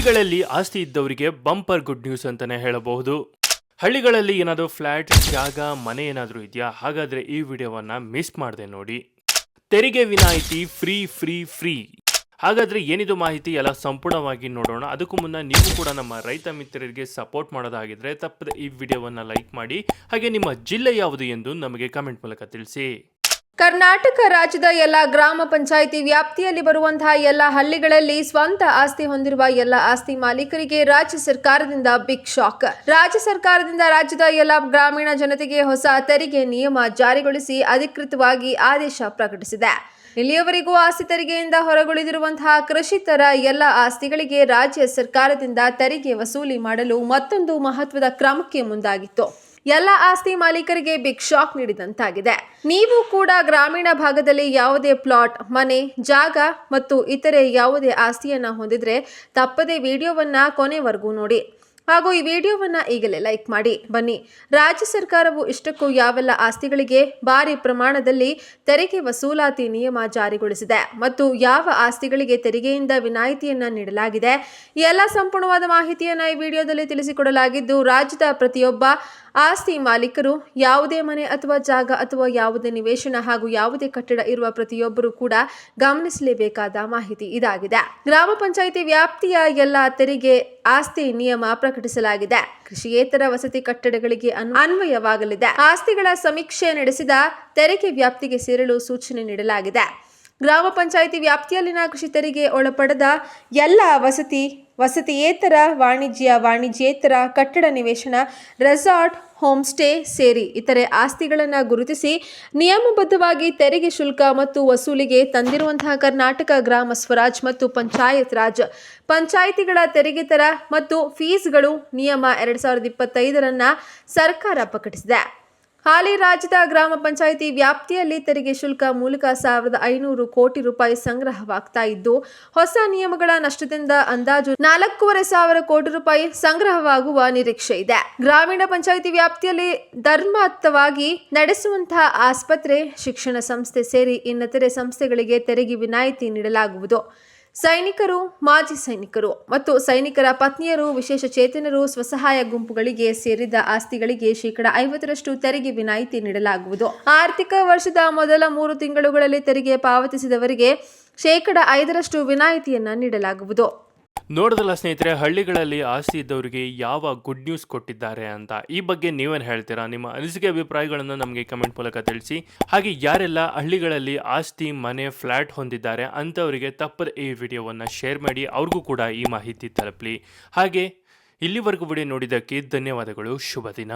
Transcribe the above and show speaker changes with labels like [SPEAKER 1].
[SPEAKER 1] ಹಳ್ಳಿಗಳಲ್ಲಿ ಆಸ್ತಿ ಇದ್ದವರಿಗೆ ಬಂಪರ್ ಗುಡ್ ನ್ಯೂಸ್ ಅಂತಾನೆ ಹೇಳಬಹುದು. ಹಳ್ಳಿಗಳಲ್ಲಿ ಏನಾದರೂ ಫ್ಲ್ಯಾಟ್ ಜಾಗ, ಮನೆ ಏನಾದರೂ ಇದೆಯಾ? ಹಾಗಾದ್ರೆ ಈ ವಿಡಿಯೋವನ್ನ ಮಿಸ್ ಮಾಡದೆ ನೋಡಿ. ತೆರಿಗೆ ವಿನಾಯಿತಿ ಫ್ರೀ ಫ್ರೀ ಫ್ರೀ. ಹಾಗಾದ್ರೆ ಏನಿದು ಮಾಹಿತಿ ಎಲ್ಲ ಸಂಪೂರ್ಣವಾಗಿ ನೋಡೋಣ. ಅದಕ್ಕೂ ಮುನ್ನ ನೀವು ಕೂಡ ನಮ್ಮ ರೈತ ಮಿತ್ರರಿಗೆ ಸಪೋರ್ಟ್ ಮಾಡೋದಾಗಿದ್ರೆ ತಪ್ಪದೆ ಈ ವಿಡಿಯೋವನ್ನು ಲೈಕ್ ಮಾಡಿ. ಹಾಗೆ ನಿಮ್ಮ ಜಿಲ್ಲೆ ಯಾವುದು ಎಂದು ನಮಗೆ ಕಮೆಂಟ್ ಮೂಲಕ ತಿಳಿಸಿ.
[SPEAKER 2] ಕರ್ನಾಟಕ ರಾಜ್ಯದ ಎಲ್ಲ ಗ್ರಾಮ ಪಂಚಾಯಿತಿ ವ್ಯಾಪ್ತಿಯಲ್ಲಿ ಬರುವಂತಹ ಎಲ್ಲ ಹಳ್ಳಿಗಳಲ್ಲಿ ಸ್ವಂತ ಆಸ್ತಿ ಹೊಂದಿರುವ ಎಲ್ಲ ಆಸ್ತಿ ಮಾಲೀಕರಿಗೆ ರಾಜ್ಯ ಸರ್ಕಾರದಿಂದ ಬಿಗ್ ಶಾಕ್. ರಾಜ್ಯ ಸರ್ಕಾರದಿಂದ ರಾಜ್ಯದ ಎಲ್ಲ ಗ್ರಾಮೀಣ ಜನತೆಗೆ ಹೊಸ ತೆರಿಗೆ ನಿಯಮ ಜಾರಿಗೊಳಿಸಿ ಅಧಿಕೃತವಾಗಿ ಆದೇಶ ಪ್ರಕಟಿಸಿದೆ. ಇಲ್ಲಿಯವರೆಗೂ ಆಸ್ತಿ ತೆರಿಗೆಯಿಂದ ಹೊರಗುಳಿದಿರುವಂತಹ ಕೃಷಿತರ ಎಲ್ಲ ಆಸ್ತಿಗಳಿಗೆ ರಾಜ್ಯ ಸರ್ಕಾರದಿಂದ ತೆರಿಗೆ ವಸೂಲಿ ಮಾಡಲು ಮತ್ತೊಂದು ಮಹತ್ವದ ಕ್ರಮಕ್ಕೆ ಮುಂದಾಗಿತ್ತು. ಎಲ್ಲ ಆಸ್ತಿ ಮಾಲೀಕರಿಗೆ ಬಿಗ್ ಶಾಕ್ ನೀಡಿದಂತಾಗಿದೆ. ನೀವು ಕೂಡ ಗ್ರಾಮೀಣ ಭಾಗದಲ್ಲಿ ಯಾವುದೇ ಪ್ಲಾಟ್, ಮನೆ, ಜಾಗ ಮತ್ತು ಇತರೆ ಯಾವುದೇ ಆಸ್ತಿಯನ್ನ ಹೊಂದಿದ್ರೆ ತಪ್ಪದೆ ವಿಡಿಯೋವನ್ನ ಕೊನೆವರೆಗೂ ನೋಡಿ. ಹಾಗೂ ಈ ವಿಡಿಯೋವನ್ನ ಈಗಲೇ ಲೈಕ್ ಮಾಡಿ. ಬನ್ನಿ. ರಾಜ್ಯ ಸರ್ಕಾರವು ಇಷ್ಟಕ್ಕೂ ಯಾವೆಲ್ಲ ಆಸ್ತಿಗಳಿಗೆ ಭಾರಿ ಪ್ರಮಾಣದಲ್ಲಿ ತೆರಿಗೆ ವಸೂಲಾತಿ ನಿಯಮ ಜಾರಿಗೊಳಿಸಿದೆ ಮತ್ತು ಯಾವ ಆಸ್ತಿಗಳಿಗೆ ತೆರಿಗೆಯಿಂದ ವಿನಾಯಿತಿಯನ್ನು ನೀಡಲಾಗಿದೆ ಎಲ್ಲ ಸಂಪೂರ್ಣವಾದ ಮಾಹಿತಿಯನ್ನು ಈ ವಿಡಿಯೋದಲ್ಲಿ ತಿಳಿಸಿಕೊಡಲಾಗಿದ್ದು, ರಾಜ್ಯದ ಪ್ರತಿಯೊಬ್ಬ ಆಸ್ತಿ ಮಾಲೀಕರು ಯಾವುದೇ ಮನೆ ಅಥವಾ ಜಾಗ ಅಥವಾ ಯಾವುದೇ ನಿವೇಶನ ಹಾಗೂ ಯಾವುದೇ ಕಟ್ಟಡ ಇರುವ ಪ್ರತಿಯೊಬ್ಬರು ಕೂಡ ಗಮನಿಸಲೇಬೇಕಾದ ಮಾಹಿತಿ ಇದಾಗಿದೆ. ಗ್ರಾಮ ಪಂಚಾಯಿತಿ ವ್ಯಾಪ್ತಿಯ ಎಲ್ಲ ತೆರಿಗೆ ಆಸ್ತಿ ನಿಯಮ ಪ್ರಕಟಿಸಲಾಗಿದೆ. ಕೃಷಿಯೇತರ ವಸತಿ ಕಟ್ಟಡಗಳಿಗೆ ಅನ್- ಅನ್ವಯವಾಗಲಿದೆ. ಆಸ್ತಿಗಳ ಸಮೀಕ್ಷೆ ನಡೆಸಿದ ತೆರಿಗೆ ವ್ಯಾಪ್ತಿಗೆ ಸೇರಲು ಸೂಚನೆ ನೀಡಲಾಗಿದೆ. ಗ್ರಾಮ ಪಂಚಾಯಿತಿ ವ್ಯಾಪ್ತಿಯಲ್ಲಿನ ಕೃಷಿ ತೆರಿಗೆ ಒಳಪಡದ ಎಲ್ಲ ವಸತಿ ವಸತಿಯೇತರ, ವಾಣಿಜ್ಯ, ವಾಣಿಜ್ಯೇತರ, ಕಟ್ಟಡ ನಿವೇಶನ, ರೆಸಾರ್ಟ್ ಹೋಮ್ ಸ್ಟೇ ಸೇರಿ ಇತರೆ ಆಸ್ತಿಗಳನ್ನು ಗುರುತಿಸಿ ನಿಯಮಬದ್ಧವಾಗಿ ತೆರಿಗೆ ಶುಲ್ಕ ಮತ್ತು ವಸೂಲಿಗೆ ತಂದಿರುವಂತಹ ಕರ್ನಾಟಕ ಗ್ರಾಮ ಸ್ವರಾಜ್ ಮತ್ತು ಪಂಚಾಯತ್ ರಾಜ್. ಪಂಚಾಯಿತಿಗಳ ತೆರಿಗೆ ದರ ಮತ್ತು ಫೀಸ್ಗಳು ನಿಯಮ ಎರಡು ಸಾವಿರದ ಇಪ್ಪತ್ತೈದರನ್ನು ಸರ್ಕಾರ ಪ್ರಕಟಿಸಿದೆ. ಹಾಲಿ ರಾಜ್ಯದ ಗ್ರಾಮ ಪಂಚಾಯಿತಿ ವ್ಯಾಪ್ತಿಯಲ್ಲಿ ತೆರಿಗೆ ಶುಲ್ಕ ಮೂಲಕ ಸಾವಿರದ ಐನೂರು ಕೋಟಿ ರೂಪಾಯಿ ಸಂಗ್ರಹವಾಗ್ತಾ ಇದ್ದು, ಹೊಸ ನಿಯಮಗಳ ನಷ್ಟದಿಂದ ಅಂದಾಜು ನಾಲ್ಕೂವರೆ ಸಾವಿರ ಕೋಟಿ ರೂಪಾಯಿ ಸಂಗ್ರಹವಾಗುವ ನಿರೀಕ್ಷೆ ಇದೆ. ಗ್ರಾಮೀಣ ಪಂಚಾಯಿತಿ ವ್ಯಾಪ್ತಿಯಲ್ಲಿ ಧರ್ಮಾರ್ಥವಾಗಿ ನಡೆಸುವಂತಹ ಆಸ್ಪತ್ರೆ ಶಿಕ್ಷಣ ಸಂಸ್ಥೆ ಸೇರಿ ಇನ್ನಿತರೆ ಸಂಸ್ಥೆಗಳಿಗೆ ತೆರಿಗೆ ವಿನಾಯಿತಿ ನೀಡಲಾಗುವುದು. ಸೈನಿಕರು, ಮಾಜಿ ಸೈನಿಕರು ಮತ್ತು ಸೈನಿಕರ ಪತ್ನಿಯರು, ವಿಶೇಷ ಚೇತನರು, ಸ್ವಸಹಾಯ ಗುಂಪುಗಳಿಗೆ ಸೇರಿದ ಆಸ್ತಿಗಳಿಗೆ ಶೇಕಡ ಐವತ್ತರಷ್ಟು ತೆರಿಗೆ ವಿನಾಯಿತಿ ನೀಡಲಾಗುವುದು. ಆರ್ಥಿಕ ವರ್ಷದ ಮೊದಲ ಮೂರು ತಿಂಗಳುಗಳಲ್ಲಿ ತೆರಿಗೆ ಪಾವತಿಸಿದವರಿಗೆ ಶೇಕಡ ಐದರಷ್ಟು ವಿನಾಯಿತಿಯನ್ನು ನೀಡಲಾಗುವುದು.
[SPEAKER 1] ನೋಡಿದಲ್ಲ ಸ್ನೇಹಿತರೆ, ಹಳ್ಳಿಗಳಲ್ಲಿ ಆಸ್ತಿ ಇದ್ದವರಿಗೆ ಯಾವ ಗುಡ್ ನ್ಯೂಸ್ ಕೊಟ್ಟಿದ್ದಾರೆ ಅಂತ. ಈ ಬಗ್ಗೆ ನೀವೇನು ಹೇಳ್ತೀರಾ? ನಿಮ್ಮ ಅನಿಸಿಕೆ ಅಭಿಪ್ರಾಯಗಳನ್ನು ನಮಗೆ ಕಮೆಂಟ್ ಮೂಲಕ ತಿಳಿಸಿ. ಹಾಗೆ ಯಾರೆಲ್ಲ ಹಳ್ಳಿಗಳಲ್ಲಿ ಆಸ್ತಿ, ಮನೆ ಫ್ಲ್ಯಾಟ್ ಹೊಂದಿದ್ದಾರೆ ಅಂಥವರಿಗೆ ತಪ್ಪದ ಈ ವಿಡಿಯೋವನ್ನು ಶೇರ್ ಮಾಡಿ. ಅವ್ರಿಗೂ ಕೂಡ ಈ ಮಾಹಿತಿ ತಲುಪಲಿ. ಹಾಗೆ ಇಲ್ಲಿವರೆಗೂ ವಿಡಿಯೋ ನೋಡಿದ್ದಕ್ಕೆ ಧನ್ಯವಾದಗಳು. ಶುಭ ದಿನ.